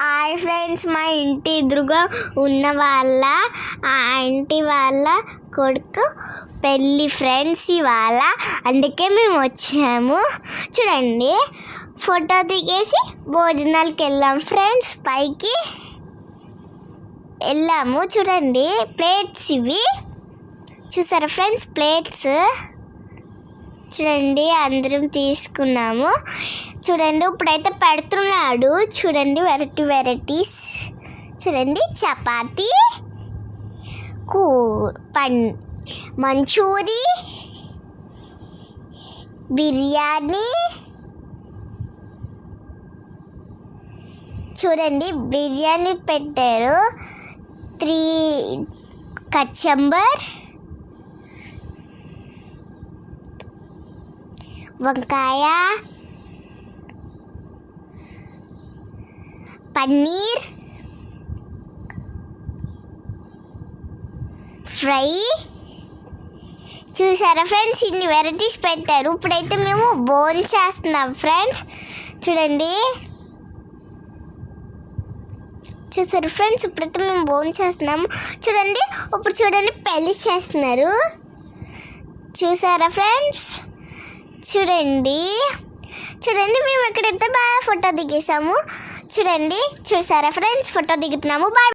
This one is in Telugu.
హాయ్ ఫ్రెండ్స్ మా ఇంటి ఎదురుగా ఉన్న వాళ్ళ ఆ ఆంటీ వాళ్ళ కొడుకు పెళ్ళి ఫ్రెండ్స్ ఇవాళ. అందుకే మేము వచ్చాము. చూడండి ఫోటో దిగేసి భోజనాలకి వెళ్ళాం ఫ్రెండ్స్ పైకి వెళ్ళాము. చూడండి ప్లేట్స్ ఇవి. చూసారా ఫ్రెండ్స్ ప్లేట్స్? చూడండి అందరం తీసుకున్నాము. చూడండి ఇప్పుడైతే పెడుతున్నాడు. చూడండి వెరైటీ వెరైటీస్. చూడండి చపాతి కూ పన్ మంచూరి బిర్యానీ. చూడండి బిర్యానీ పెట్టారు. త్రీ కచంబర్ వంకాయ పన్నీర్ ఫ్రై. చూసారా ఫ్రెండ్స్? ఇన్ని వెరైటీస్ పెట్టారు. ఇప్పుడైతే మేము బోన్ చేస్తున్నాం ఫ్రెండ్స్. చూడండి. చూసారు ఫ్రెండ్స్? ఇప్పుడైతే మేము బోన్ చేస్తున్నాము చూడండి. ఇప్పుడు చూడండి పెళ్ళి చేస్తున్నారు. చూసారా ఫ్రెండ్స్? చూడండి. చూడండి మేము ఎక్కడైతే బాగా ఫోటో దిగేసాము చూడండి చూసారా ఫ్రెండ్స్ ఫోటో దిగుతున్నాము. బాయ్